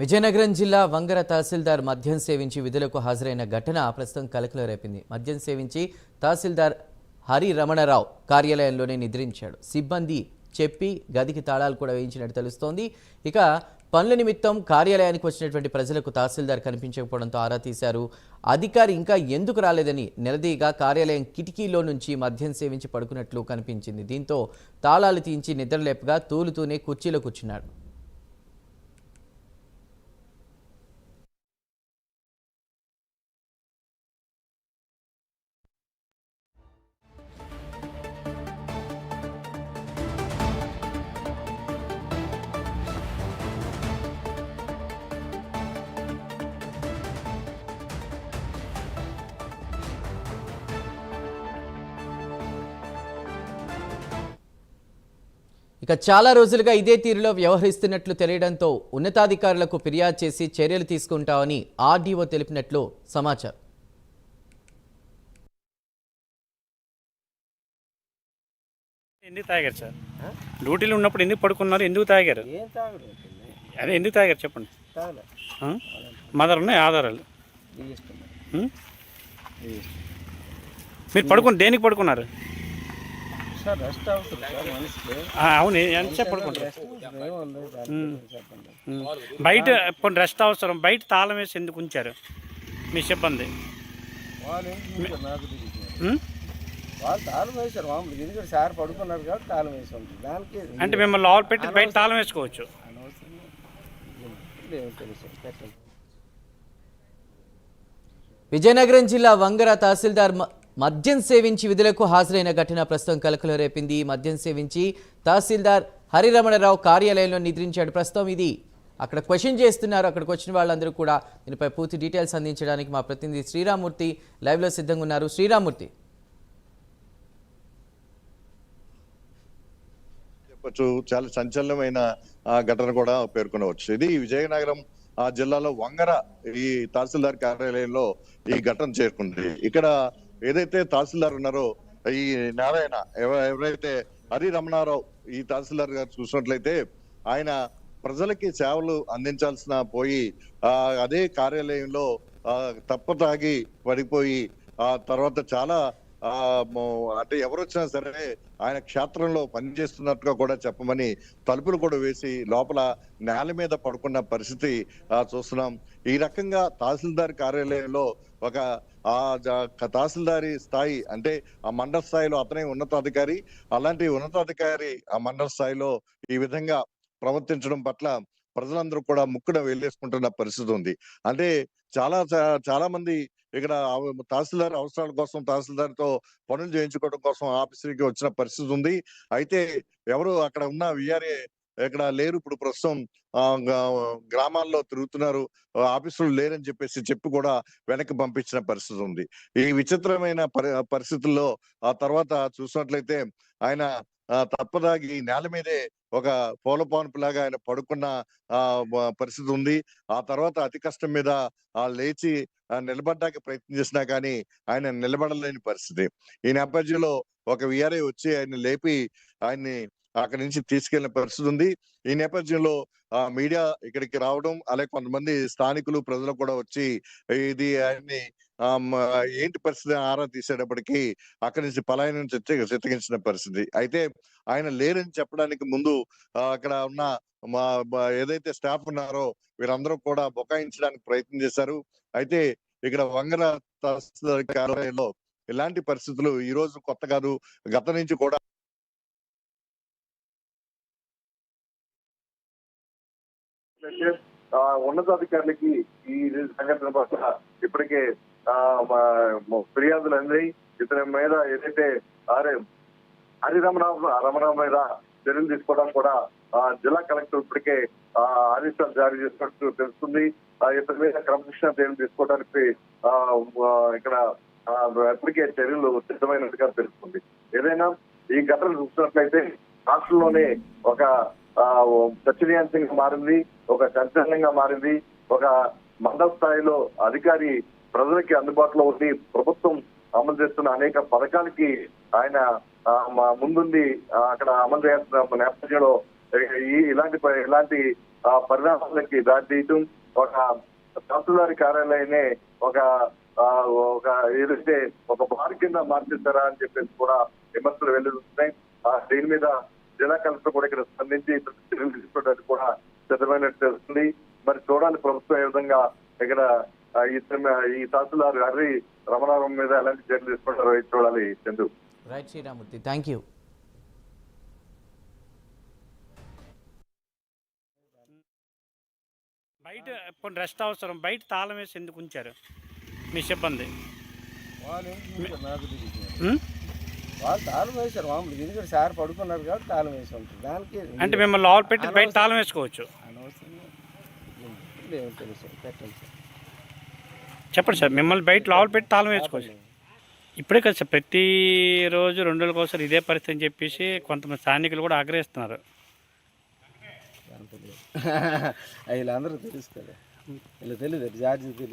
విజయనగరం జిల్లా వంగర తహసీల్దార్ మద్యం సేవించి విధులకు హాజరైన ఘటన ప్రస్తుతం కలకలం రేపింది. మద్యం సేవించి తహసీల్దార్ హరి రమణరావు కార్యాలయంలోనే నిద్రించాడు. సిబ్బంది చెప్పి గదికి తాళాలు కూడా వేయించినట్టు తెలుస్తోంది. ఇక పనుల నిమిత్తం కార్యాలయానికి వచ్చినటువంటి ప్రజలకు తహసీల్దార్ కనిపించకపోవడంతో ఆరా తీశారు. అధికారి ఇంకా ఎందుకు రాలేదని నిలదీగా కార్యాలయం కిటికీలో నుంచి మద్యం సేవించి పడుకున్నట్లు కనిపించింది. దీంతో తాళాలు తీయించి నిద్రలేపగా తూలుతూనే కుర్చీలో కూర్చున్నాడు. ఇక చాలా రోజులుగా ఇదే తీరులో వ్యవహరిస్తున్నట్లు తెలియడంతో ఉన్నతాధికారులకు ఫిర్యాదు చేసి చర్యలు తీసుకుంటామని ఆర్డీఓ తెలిపినట్లు సమాచారం. ఎందుకు తాగారు సార్? డ్యూటీలో ఉన్నప్పుడు ఎందుకు పడుకున్నారు? ఎందుకు తాగారు? అదే ఎందుకు తాగారు చెప్పండి? మదర్ ఉన్నాయి? ఆధారాలు? మీరు పడుకుని దేనికి పడుకున్నారు? సార్ రెస్ట్ అవుతుంది సార్ మనిషికి. ఆ, అవును ఎంతసేపు పడుకుంటారు రెస్ట్ ఏముంది దాని గురించి చెప్పండి. బయట కొన్ని రెస్ట్ అవసరం బయట తాళం వేసి ఎందుకు ఉంచారు? మీ సిబ్బంది. వాళ్ళు ఏంటి చూసారు నాకు తెలియదు. ఉం? వాళ్ళు తాళం వేశారు మామూలు సార్ పడుకున్నారు కాబట్టి తాళం వేసి ఉంటుంది దానికి అంటే మిమ్మల్ని లోపల పెట్టి బయట తాళం వేసుకోవచ్చు. అనవసరం. ఏం తెలుసు పెట్టండి విజయనగరం జిల్లా వంగర తహసీల్దార్ మ- మద్యం సేవించి విధులకు హాజరైన ఘటన ప్రస్తుతం కలకలం రేపింది. మద్యం సేవించి తహసీల్దార్ హరిరమణరావు కార్యాలయంలో నిద్రించాడు. ప్రస్తుతం ఇది అక్కడ క్వశ్చన్ చేస్తున్నారు. అక్కడికి వచ్చిన వాళ్ళందరూ కూడా దీనిపై పూర్తి డీటెయిల్స్ అందించడానికి మా ప్రతినిధి శ్రీరామూర్తి లైవ్లో సిద్ధంగా ఉన్నారు. శ్రీరామూర్తి. చెప్పొచ్చు. చాలా సంచలనమైన ఘటన కూడా పేర్కొనవచ్చు ఇది విజయనగరం ఆ జిల్లాలో వంగర ఈ తహసీల్దార్ కార్యాలయంలో ఈ ఘటన చేరుకుంది. ఇక్కడ ఏదైతే తహసీల్దార్ ఉన్నారో ఈ నారాయణ ఎవరైతే హరి రమణారావు ఈ తహసీల్దార్ గారు చూసినట్లయితే ఆయన ప్రజలకి సేవలు అందించాల్సిన పోయి ఆ అదే కార్యాలయంలో తప్పతాగి పడిపోయి ఆ తర్వాత చాలా అంటే ఎవరు వచ్చినా సరే ఆయన క్షేత్రంలో పనిచేస్తున్నట్టుగా కూడా చెప్పమని తలుపులు కూడా వేసి లోపల నేల మీద పడుకున్న పరిస్థితి చూస్తున్నాం. ఈ రకంగా తహసీల్దార్ కార్యాలయంలో ఒక ఆ తహసీల్దారి స్థాయి అంటే ఆ మండల స్థాయిలో అతనే ఉన్నతాధికారి. అలాంటి ఉన్నతాధికారి ఆ మండల స్థాయిలో ఈ విధంగా ప్రవర్తించడం పట్ల ప్రజలందరూ కూడా ముక్కున వెళ్ళేసుకుంటున్న పరిస్థితి ఉంది. అంటే చాలా చాలా మంది ఇక్కడ తహసీల్దార్ అవసరాల కోసం తహసీల్దార్తో పనులు చేయించుకోవడం కోసం ఆఫీసుకి వచ్చిన పరిస్థితి ఉంది. అయితే ఎవరు అక్కడ ఉన్న విఆర్ఏ ఇక్కడ లేరు. ఇప్పుడు ప్రస్తుతం ఆ, గ్రామాల్లో తిరుగుతున్నారు. ఆఫీసులు లేరని చెప్పేసి చెప్పి కూడా వెనక్కి పంపించిన పరిస్థితి ఉంది. ఈ విచిత్రమైన పరి పరిస్థితుల్లో ఆ తర్వాత చూసినట్లయితే ఆయన తప్పదాగి నేల మీదే ఒక పూల లాగా ఆయన పడుకున్న ఆ పరిస్థితి ఉంది. ఆ తర్వాత అతి కష్టం మీద ఆ లేచి నిలబడ్డానికి ప్రయత్నం చేసినా కానీ ఆయన నిలబడలేని పరిస్థితి. ఈ నేపథ్యంలో ఒక విఆర్ఐ వచ్చి ఆయన్ని లేపి ఆయన్ని అక్కడి నుంచి తీసుకెళ్ళిన పరిస్థితి ఉంది. ఈ నేపథ్యంలో ఆ మీడియా ఇక్కడికి రావడం అలాగే కొంతమంది స్థానికులు ప్రజలు కూడా వచ్చి ఇది ఆయన్ని ఏంటి పరిస్థితి ఆరా తీసేటప్పటికి అక్కడి నుంచి పలాయనం చిత్తగించిన పరిస్థితి. అయితే ఆయన లేరని చెప్పడానికి ముందు అక్కడ ఉన్న మా మా- ఏదైతే స్టాఫ్ ఉన్నారో వీరందరూ కూడా బొకాయించడానికి ప్రయత్నం చేశారు. అయితే ఇక్కడ వంగర తహసీల్దార్ కార్యాలయంలో ఇలాంటి పరిస్థితులు ఈ రోజు కొత్త కాదు గత నుంచి కూడా ఉన్నతాధికారులకి ఈ సంఘటన పట్ల ఇప్పటికే ఆ, ఫిర్యాదులు అందాయి ఇతని మీద ఏదైతే ఆరే హరిరమణరావు రమణరావు మీద చర్యలు తీసుకోవడం కూడా ఆ, జిల్లా కలెక్టర్ ఇప్పటికే ఆ, ఆదేశాలు జారీ చేసినట్టు తెలుస్తుంది. ఆ, ఇతని మీద క్రమశిక్షణ చర్యలు తీసుకోవడానికి ఆ, ఇక్కడ ఎప్పటికే చర్యలు సిద్ధమైనట్టుగా తెలుస్తుంది. ఏదైనా ఈ ఘటన చూసినట్లయితే రాష్ట్రంలోనే ఒక చర్చనీయాంశంగా మారింది ఒక సంచలనంగా మారింది ఒక మండల స్థాయిలో అధికారి ప్రజలకి అందుబాటులో ఉండి ప్రభుత్వం అమలు చేస్తున్న అనేక పథకాలకి ఆయన మా ముందుండి అక్కడ అమలు చేస్తున్న నేపథ్యంలో ఈ ఇలాంటి ప- ఇలాంటి ఆ, పరిణామాలకి దారితీయటం ఒక తహసీల్దారి కార్యాలయమే ఒక ఒక ఏదైతే ఒక బార్ కింద మార్చేస్తారా అని చెప్పేసి కూడా విమర్శలు వెల్లుతున్నాయి ఆ, దీని మీద జిల్లా కలెక్టర్ కూడా ఇక్కడ స్పందించి చర్యలు తీసుకోవడానికి కూడా సిద్ధమైనట్టు తెలుస్తుంది. మరి చూడాలి ప్రభుత్వం ఏ విధంగా ఇక్కడ ఈ తహసీల్దార్ హరి రమణారావు మీద ఎలాంటి చర్యలు తీసుకుంటారో చూడాలి Chandu. Right Sriramamurthy thank you బయట ఇప్పుడు రెస్ట్ అవసరం. బయట తాళం వేసి ఎందుకు ఉంచారు? మీ సిబ్బంది? వాళ్ళు ఏంటి చూసారు, నాకు తెలియదు. ఉం? వాళ్ళు తాళం వేశారు మామూలుగా. ఎందుకంటే సార్ పడుకున్నారు కాబట్టి తాళం వేసి దానికి అంటే మిమ్మల్ని లోపల పెట్టి బయట తాళం వేసుకోవచ్చు. చెప్పండి సార్ మిమ్మల్ని బయట లోపల పెట్టి తాళం వేసుకోవచ్చు. ఇప్పుడే కదా సార్ ప్రతిరోజు రెండు రోజుల కోసం ఇదే పరిస్థితి అని చెప్పేసి కొంతమంది స్థానికులు కూడా ఆగ్రహిస్తున్నారు. వీళ్ళందరూ తెలుసు కదా. వీళ్ళు తెలియదు. జార్జి తెలియదు.